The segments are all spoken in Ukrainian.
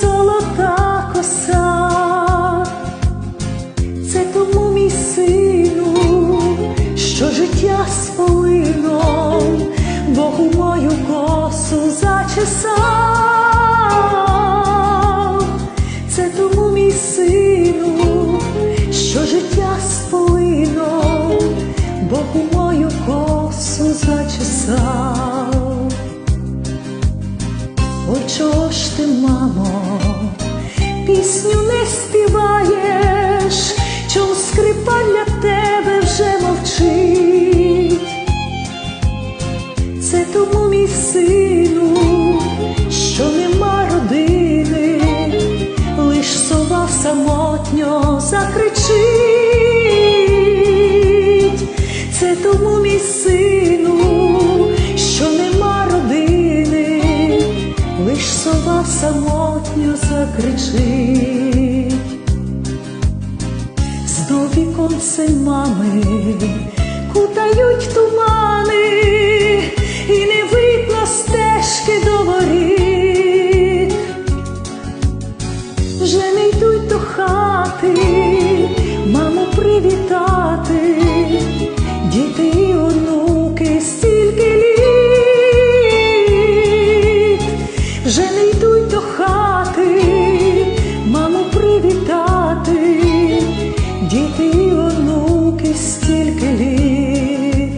золота коса, це тому мій сину, що життя з Богу мою косу зачесав, співаєш, чом скрипаль для тебе вже мовчить. Це тому, мій сину, що нема родини, лиш сова самотньо закричить. Це тому, мій сину, що нема родини, лиш сова самотньо закричить. Знов мами кутають тумани, і не видно стежки до воріт. Вже не йдуть до хати, маму привітати, діти і онуки стільки літ, вже не йдуть до хати, стільки.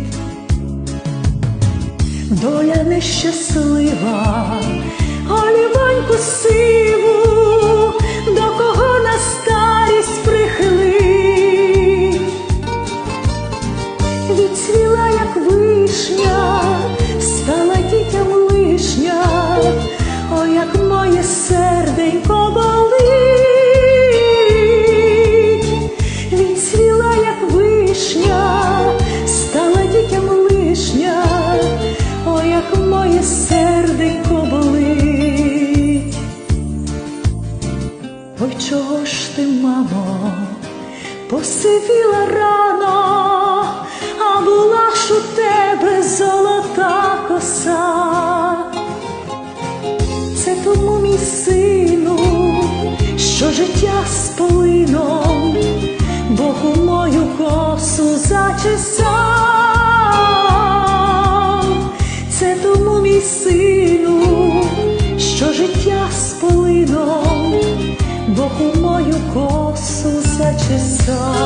Доля нещаслива, голівоньку сиву, до кого на старість прихилить, відцвіла, як вишня, стала дітям лишня, о, як моє серденько болить, вишня, посивіла рано, а була ж у тебе золота коса. Це тому, мій сину, що життя з полином Богу мою косу зачесав. Це тому, мій сину, що життя з полином Богу мою косу зачесав.